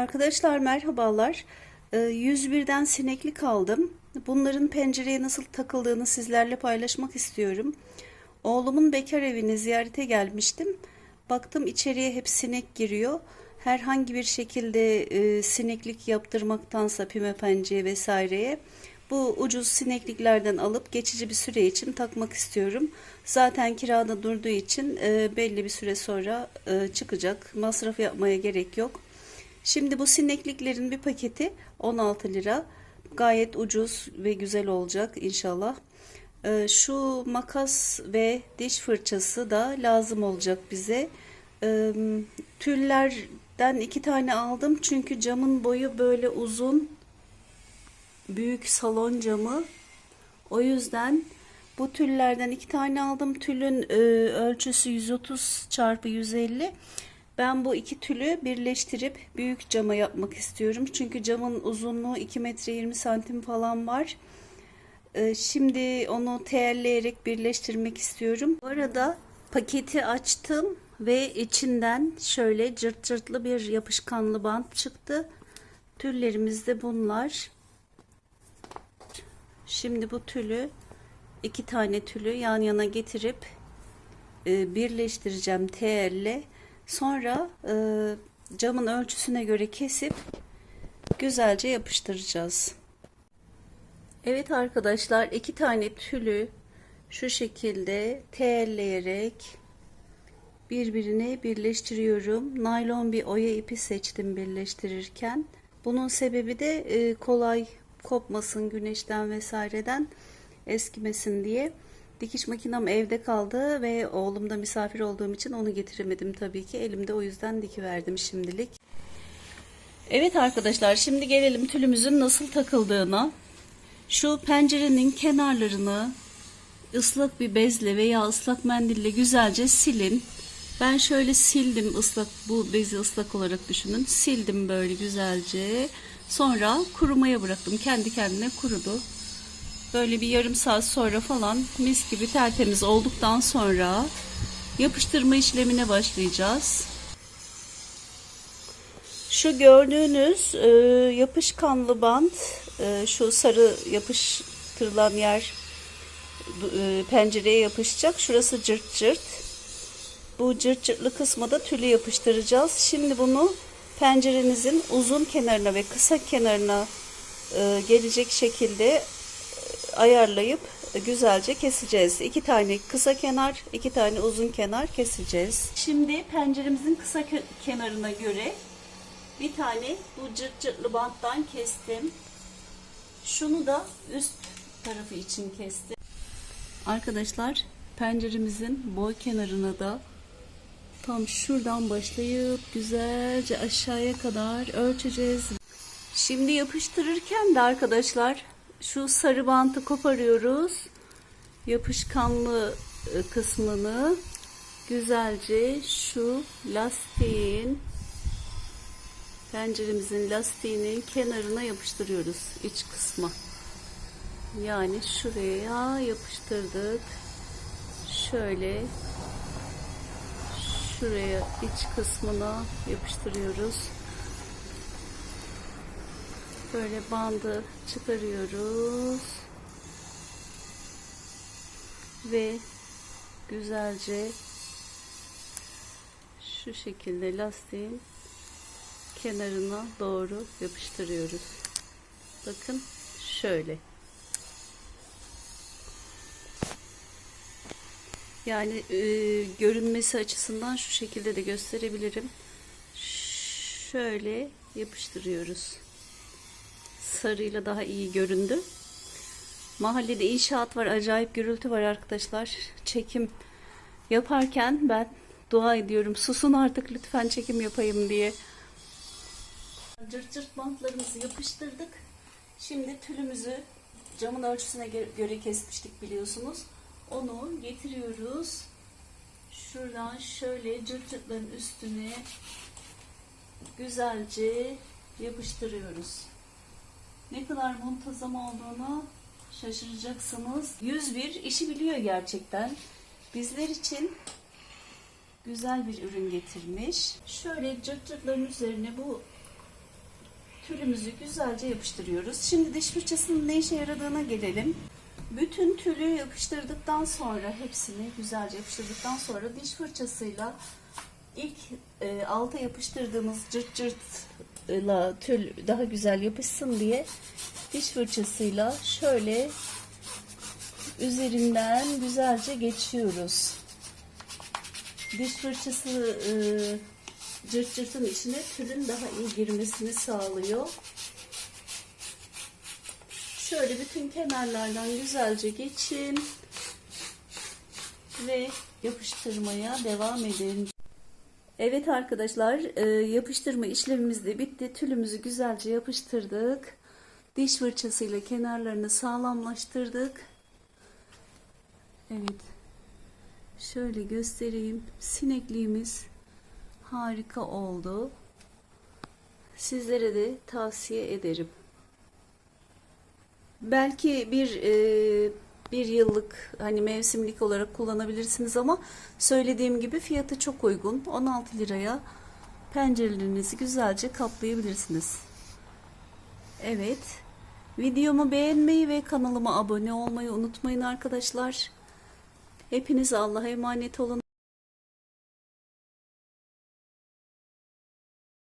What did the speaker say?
Arkadaşlar merhabalar. Ee, 101'den sineklik aldım. Bunların pencereye nasıl takıldığını sizlerle paylaşmak istiyorum. Oğlumun bekar evini ziyarete gelmiştim. Baktım içeriye hep sinek giriyor. Herhangi bir şekilde e, sineklik yaptırmaktansa pimapenciye vesaireye bu ucuz sinekliklerden alıp geçici bir süre için takmak istiyorum. Zaten kirada durduğu için e, belli bir süre sonra e, çıkacak. Masraf yapmaya gerek yok. Şimdi bu sinekliklerin bir paketi 16 lira. Gayet ucuz ve güzel olacak inşallah. Ee, şu makas ve diş fırçası da lazım olacak bize. Ee, tüllerden iki tane aldım çünkü camın boyu böyle uzun. Büyük salon camı. O yüzden bu tüllerden iki tane aldım. Tülün e, ölçüsü 130 çarpı 150. Ben bu iki tülü birleştirip büyük cama yapmak istiyorum. Çünkü camın uzunluğu 2 metre 20 santim falan var. Ee, Şimdi onu teyelleyerek birleştirmek istiyorum. Bu arada paketi açtım ve içinden şöyle cırt cırtlı bir yapışkanlı bant çıktı. Tüllerimiz de bunlar. Şimdi bu tülü iki tane tülü yan yana getirip e, birleştireceğim teyelle. Sonra e, camın ölçüsüne göre kesip güzelce yapıştıracağız. Evet arkadaşlar iki tane tülü şu şekilde teyelleyerek birbirine birleştiriyorum. Naylon bir oya ipi seçtim birleştirirken. Bunun sebebi de e, kolay kopmasın güneşten vesaireden eskimesin diye. Dikiş makinem evde kaldı ve oğlumda misafir olduğum için onu getiremedim tabii ki. Elimde o yüzden dikiverdim şimdilik. Evet arkadaşlar şimdi gelelim tülümüzün nasıl takıldığına. Şu pencerenin kenarlarını ıslak bir bezle veya ıslak mendille güzelce silin. Ben şöyle sildim ıslak bu bezi ıslak olarak düşünün. Sildim böyle güzelce. Sonra kurumaya bıraktım. Kendi kendine kurudu. Böyle bir yarım saat sonra falan mis gibi tertemiz olduktan sonra yapıştırma işlemine başlayacağız. Şu gördüğünüz e, yapışkanlı bant, e, şu sarı yapıştırılan yer e, pencereye yapışacak. Şurası cırt cırt. Bu cırt cırtlı kısma da tülü yapıştıracağız. Şimdi bunu pencerenizin uzun kenarına ve kısa kenarına e, gelecek şekilde ayarlayıp güzelce keseceğiz. İki tane kısa kenar, iki tane uzun kenar keseceğiz. Şimdi penceremizin kısa kenarına göre bir tane bu cırt cırtlı banttan kestim. Şunu da üst tarafı için kestim. Arkadaşlar penceremizin boy kenarına da tam şuradan başlayıp güzelce aşağıya kadar ölçeceğiz. Şimdi yapıştırırken de arkadaşlar şu sarı bantı koparıyoruz. Yapışkanlı e, kısmını güzelce şu lastiğin penceremizin lastiğinin kenarına yapıştırıyoruz iç kısma. Yani şuraya yapıştırdık. Şöyle şuraya iç kısmına yapıştırıyoruz. Böyle bandı çıkarıyoruz. Ve güzelce şu şekilde lastiğin kenarına doğru yapıştırıyoruz. Bakın şöyle. Yani e, görünmesi açısından şu şekilde de gösterebilirim. Şöyle yapıştırıyoruz sarıyla daha iyi göründü. Mahallede inşaat var, acayip gürültü var arkadaşlar. Çekim yaparken ben dua ediyorum. Susun artık lütfen çekim yapayım diye. Cırt cırt bantlarımızı yapıştırdık. Şimdi tülümüzü camın ölçüsüne göre kesmiştik biliyorsunuz. Onu getiriyoruz. Şuradan şöyle cırt cırtların üstüne güzelce yapıştırıyoruz. Ne kadar muntazam olduğunu şaşıracaksınız. 101 işi biliyor gerçekten. Bizler için güzel bir ürün getirmiş. Şöyle cırt cırtların üzerine bu tülümüzü güzelce yapıştırıyoruz. Şimdi diş fırçasının ne işe yaradığına gelelim. Bütün tülü yapıştırdıktan sonra hepsini güzelce yapıştırdıktan sonra diş fırçasıyla ilk e, alta yapıştırdığımız cırt cırtla tül daha güzel yapışsın diye diş fırçasıyla şöyle üzerinden güzelce geçiyoruz. Diş fırçası e, cırt cırtın içine tülün daha iyi girmesini sağlıyor. Şöyle bütün kenarlardan güzelce geçin ve yapıştırmaya devam edin. Evet arkadaşlar e, yapıştırma işlemimiz de bitti. Tülümüzü güzelce yapıştırdık. Diş fırçasıyla kenarlarını sağlamlaştırdık. Evet. Şöyle göstereyim. Sinekliğimiz harika oldu. Sizlere de tavsiye ederim. Belki bir e, bir yıllık hani mevsimlik olarak kullanabilirsiniz ama söylediğim gibi fiyatı çok uygun. 16 liraya pencerelerinizi güzelce kaplayabilirsiniz. Evet. Videomu beğenmeyi ve kanalıma abone olmayı unutmayın arkadaşlar. Hepiniz Allah'a emanet olun.